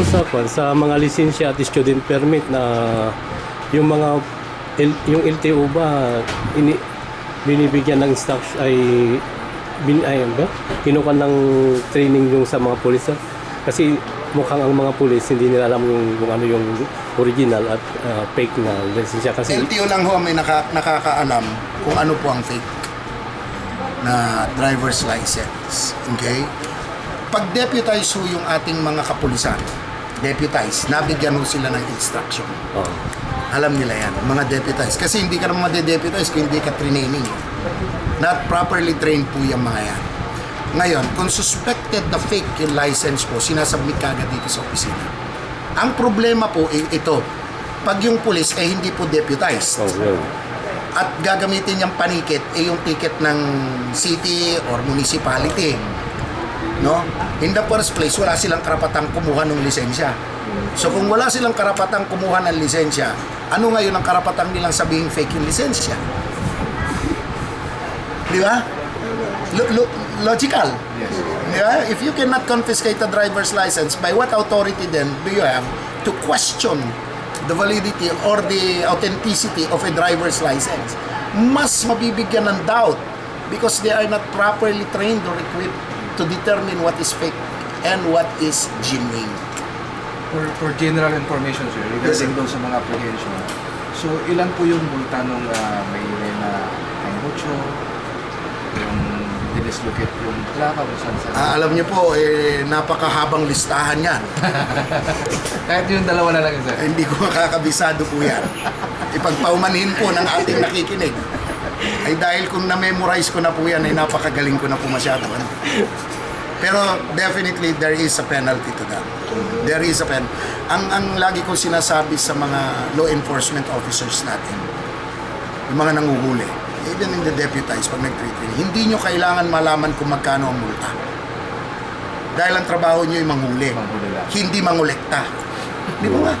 tungkol sa kwan, sa mga lisensya at student permit na yung mga yung LTO ba ini, binibigyan ng instruction ay bin ay ano ba? Kinuha ng training yung sa mga pulis ah? kasi mukhang ang mga pulis hindi nila alam yung kung ano yung original at ah, fake na lisensya kasi LTO lang ho may naka, nakakaalam kung ano po ang fake na driver's license. Okay? Pag deputize ho yung ating mga kapulisan, deputize, nabigyan ho sila ng instruction. oh, Alam nila yan, mga deputize. Kasi hindi ka naman made-deputize kung hindi ka training. Not properly trained po yung mga yan. Ngayon, kung suspected na fake yung license po, sinasubmit ka agad dito sa opisina. Ang problema po ay ito, pag yung pulis ay hindi po deputized oh, yun. at gagamitin niyang panikit ay yung ticket ng city or municipality. No? In the first place, wala silang karapatang kumuha ng lisensya. So kung wala silang karapatang kumuha ng lisensya, ano ngayon ang karapatang nilang sabihin fake yung lisensya? Di ba? Lo- lo- logical. Di ba? If you cannot confiscate a driver's license, by what authority then do you have to question the validity or the authenticity of a driver's license? Mas mabibigyan ng doubt because they are not properly trained or equipped to determine what is fake and what is genuine. For, for general information, sir, Yes, regarding doon sa mga apprehension. So, ilan po yung multa nung ah, may may na pangmucho, yung didislocate yung plaka kung saan saan. Ah, alam niyo po, eh, napakahabang listahan yan. Kahit yung dalawa na lang, sir. Eh, Hindi ko makakabisado po yan. Ipagpaumanhin po ng ating nakikinig. Ay dahil kung na-memorize ko na po yan, ay napakagaling ko na po masyado. Ano? Pero definitely there is a penalty to that. There is a pen. Ang ang lagi ko sinasabi sa mga law enforcement officers natin, yung mga nanguhuli, even in the deputized pag nag-training, hindi nyo kailangan malaman kung magkano ang multa. Dahil ang trabaho nyo ay manghuli, hindi mangolekta. Di ba nga?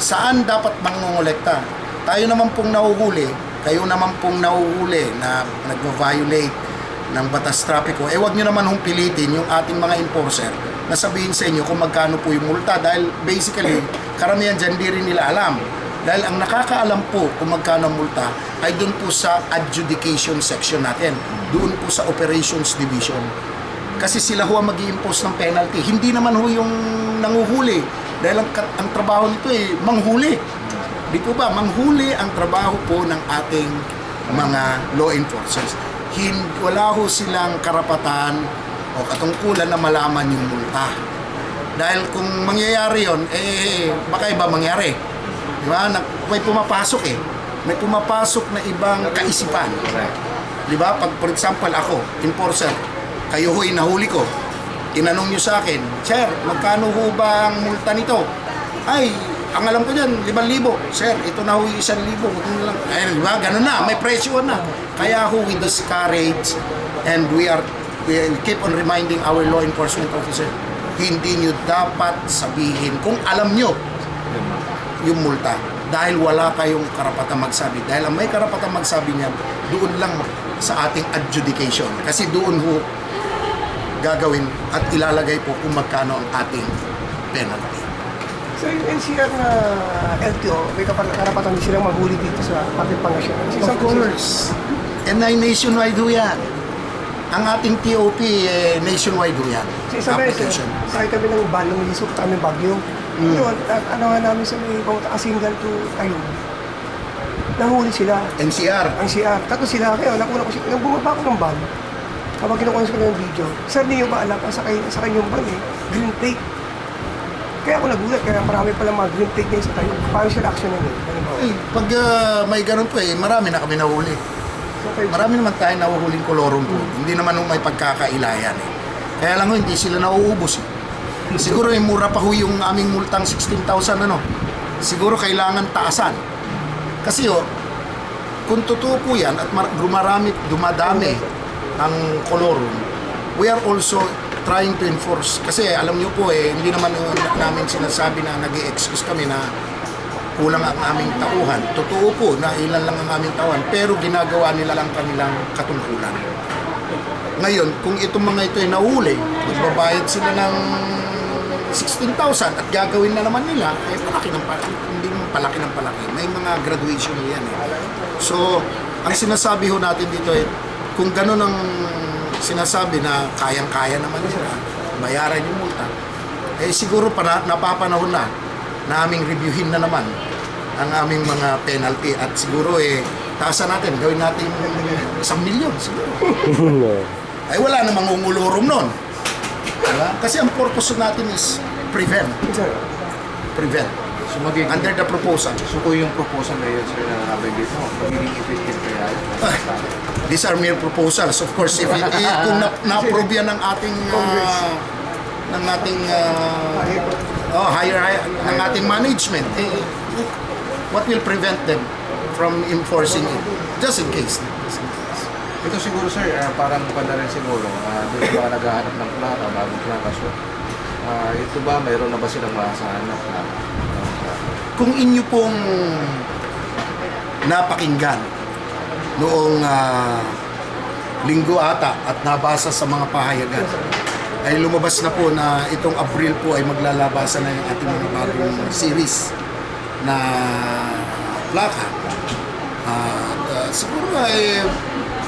Saan dapat mangongolekta? Tayo naman pong nahuhuli, kayo naman pong nahuhuli na nagva-violate ng batas trapiko, eh wag nyo naman hong pilitin yung ating mga enforcer na sabihin sa inyo kung magkano po yung multa dahil basically karamihan dyan di rin nila alam. Dahil ang nakakaalam po kung magkano multa ay doon po sa adjudication section natin, doon po sa operations division. Kasi sila ho ang mag impose ng penalty. Hindi naman ho yung nanguhuli. Dahil ang, ang trabaho nito eh, manghuli. Di po ba? Manghuli ang trabaho po ng ating mga law enforcers. Hin, wala ho silang karapatan o katungkulan na malaman yung multa. Dahil kung mangyayari yon eh, baka iba mangyari. Di ba? May pumapasok eh. May pumapasok na ibang kaisipan. Di ba? Pag for example ako, enforcer, kayo ho'y nahuli ko. Tinanong nyo sa akin, Sir, magkano ho ba ang multa nito? Ay, ang alam ko dyan, 5,000. Sir, ito na ho yung 1,000. Huwag mo lang. Ay, di ba? Ganun na, may presyo na. Kaya ho, we discourage and we are we keep on reminding our law enforcement officer, hindi nyo dapat sabihin kung alam nyo yung multa dahil wala kayong karapatang magsabi. Dahil ang may karapatang magsabi niyan, doon lang sa ating adjudication. Kasi doon ho gagawin at ilalagay po kung magkano ang ating penalty. So yung NCR na LTO, may karapatan din silang maghuli dito sa Pangasinan. Kasi Of course. And ay nationwide ho yan. Ang ating TOP, eh, nationwide ho yan. Sa isang beses, sakay kami ng van nung lisok kami Bagyo. Mm. Yun, a- ano nga namin sa may bawat Asingan to Ayun. Nahuli sila. NCR. Ang CR. Tapos sila, kaya nakuna ko sila. Nung bumaba ako ng van, kapag kinukuha ko ng video, sir, niyo ba alam, sa kay sa kanyang van eh, green plate. Kaya ako nagulat, kaya marami pala mga green plate ngayon sa tayo. Paano sila action na yun? Halimbawa. Eh, pag ah, may ganun po eh, marami na kami nahuli. So, kayo, Marami naman tayo nahuhuling kolorong po. Hindi naman nung may pagkakailayan eh. Kaya lang ho, hindi sila nauubos eh. Siguro eh, mura pa ho yung aming multang 16,000 ano. Siguro kailangan taasan. Kasi oh, kung totoo po yan at mar- dumarami, dumadami ang kolorum, we are also trying to enforce. Kasi alam niyo po eh, hindi naman namin sinasabi na nag excuse kami na kulang ang aming tauhan. Totoo po na ilan lang ang aming tauhan, pero ginagawa nila lang kanilang katungkulan. Ngayon, kung itong mga ito ay nahuli, magbabayad sila ng 16,000 at gagawin na naman nila, eh palaki ng palaki, hindi palaki ng palaki. May mga graduation yan eh. So, ang sinasabi ho natin dito eh, kung gano'n ang sinasabi na kayang-kaya naman nila, bayaran yung multa, eh siguro para napapanahon na na aming reviewin na naman ang aming mga penalty at siguro eh taasan natin, gawin natin isang milyon siguro. Ay wala namang umulurom nun. Diba? Kasi ang purpose natin is prevent. Prevent. So magiging, Under the proposal. so kung yung proposal na yun, sir, na nabanggit mo, magiging effective kaya yun? These are mere proposals. Of course, if it, eh, kung na, na-approve yan ng ating ah, ng ating ah, oh, higher, higher ng ating management, eh, what will prevent them from enforcing it? Just in case. Ito siguro sir, ah, parang pala rin siguro, uh, doon ba naghahanap ng plaka, bagong plaka. So, ah, ito ba, mayroon na ba silang masahanap na plaka? Kung inyo pong napakinggan noong ah, linggo ata at nabasa sa mga pahayagan ay lumabas na po na itong Abril po ay maglalabasan na yung ating mga bagong series na plaka. At ah, siguro ay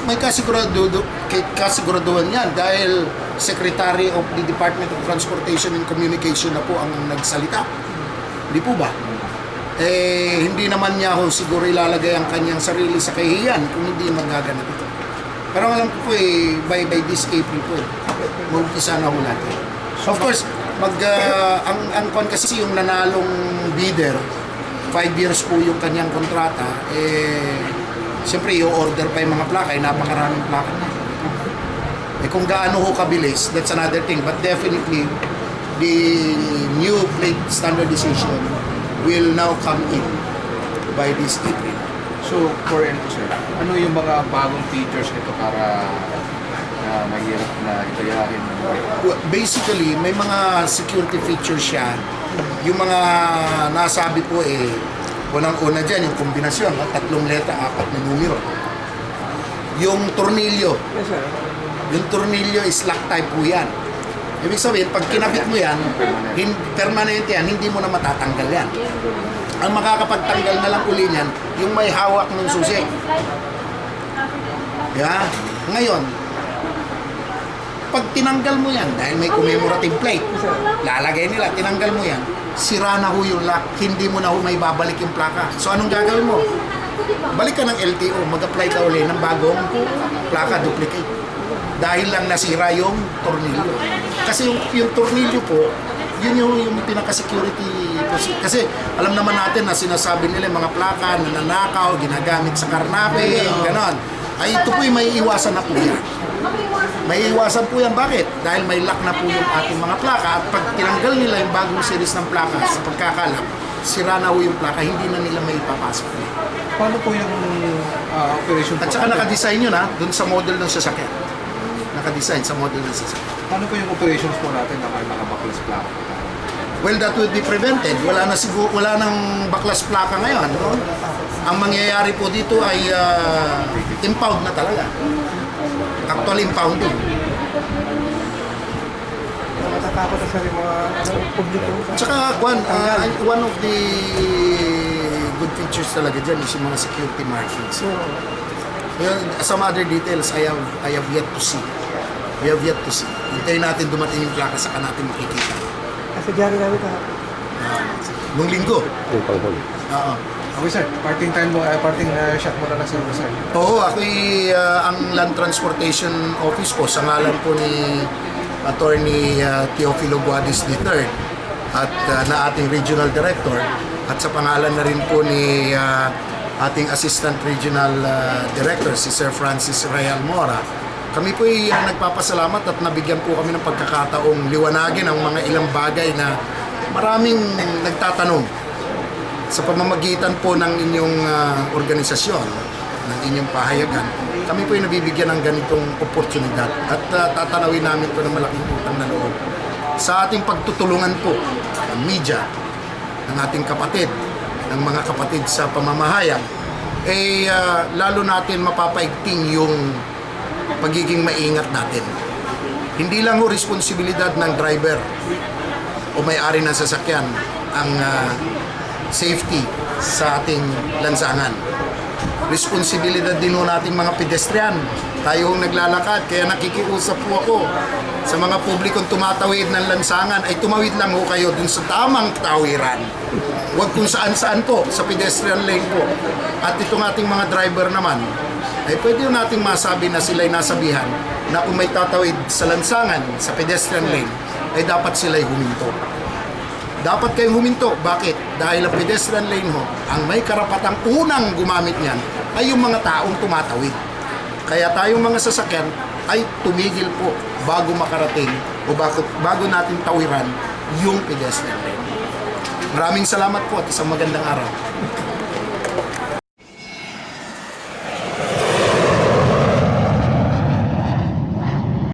may kasigurado, kasiguraduhan yan dahil Secretary of the Department of Transportation and Communication na po ang nagsalita. Di po ba? Eh hindi naman niya ho siguro ilalagay ang kanyang sarili sa kahihiyan kung hindi magaganap ito. Pero alam ko po eh, by, by this April po, mag-umpisa na ho natin. Of course, mag, ah, ang, ang kwan kasi yung nanalong bidder, 5 years po yung kanyang kontrata, eh, siyempre i-order pa yung mga plaka, eh, napakaraming plaka na. Eh kung gaano ho kabilis, that's another thing. But definitely, the new plate standardization will now come in by this April. So, for info sir, ano yung mga bagong features nito para na mahirap na itayahin Well, Basically, may mga security features siya. Yung mga nasabi po eh, unang-una dyan, yung kombinasyon, no? tatlong letra, apat na numero. Yung tornilyo, yes sir. yung tornilyo is lock type po yan. Ibig sabihin, pag kinabit mo yan, hin- permanente yan, hindi mo na matatanggal yan. Ang makakapagtanggal na lang uli niyan, yung may hawak ng susi. Yeah? Ngayon, pag tinanggal mo yan, dahil may commemorative plate, lalagay nila, tinanggal mo yan, sira na ho yung lock, hindi mo na ho may babalik yung plaka. So anong gagawin mo? Balik ka ng LTO, mag-apply ka uli ng bagong plaka duplicate. Dahil lang nasira yung tornilyo. Kasi yung, yung tornilyo po, yun yung, yung pinaka-security Kasi alam naman natin na sinasabi nila yung mga plaka, nananakaw, ginagamit sa karnape, ganon. Ay ito po yung may iwasan na po yan. May iwasan po yan. Bakit? Dahil may lock na po yung ating mga plaka at pag tinanggal nila yung bagong series ng plaka sa pagkakalap, sira na po yung plaka, hindi na nila may ipapasok. Paano po yung ah, operation At saka nakadesign yun ha, dun sa model ng sasakyan. Nakadesign sa model ng sasakyan. Paano po yung operations po natin na may mga baklas plaka? Well, that would be prevented. Wala na siguro, wala nang baklas plaka ngayon. No? Ang mangyayari po dito ay ah, impound na talaga. Actual impounding. Natatakot na yung mga ano, publiko. Tsaka, Juan, ah, one of the good features talaga dyan is yung mga security markings. So, Well, some other details I have, I have yet to see. We have yet to see. Hintayin natin dumating yung plaka saka natin makikita. kasi diyan namin kahapon. Ah, nung linggo. Yung panghuli. Oo. Okay sir, parting time mo, uh, parting uh, shot mo na lang sir. sir. Oo, ako ang Land Transportation Office po sa ngalan po ni Attorney uh, Teofilo Guadis III at uh, na ating Regional Director at sa pangalan na rin po ni uh, ating Assistant Regional uh, Director si Sir Francis Real Mora. Kami po ay uh, nagpapasalamat at nabigyan po kami ng pagkakataong liwanagin ang mga ilang bagay na maraming nagtatanong sa pamamagitan po ng inyong ah, organisasyon, ng inyong pahayagan, kami po ay nabibigyan ng ganitong oportunidad at ah, tatanawin namin po ng malaking utang na loob. Sa ating pagtutulungan po ng media, ng ating kapatid, ng mga kapatid sa pamamahayag, eh ah, lalo natin mapapaigting yung pagiging maingat natin. Hindi lang ho responsibilidad ng driver o may-ari ng sasakyan ang ah, safety sa ating lansangan. Responsibilidad din ho nating mga pedestrian. Tayo hong naglalakad, kaya nakikiusap po ako sa mga publikong tumatawid ng lansangan ay tumawid lang ho kayo dun sa tamang tawiran. Huwag kung saan-saan po, sa pedestrian lane po. At itong ating mga driver naman, ay pwede nating masabi na sila'y nasabihan na kung may tatawid sa lansangan, sa pedestrian lane, ay dapat sila'y huminto. Dapat kayong huminto. Bakit? Dahil ang pedestrian lane ho, ang may karapatang unang gumamit niyan ay yung mga taong tumatawid. Kaya tayong mga sasakyan ay tumigil po bago makarating o bago, bago natin tawiran yung pedestrian lane. Maraming salamat po at isang magandang araw.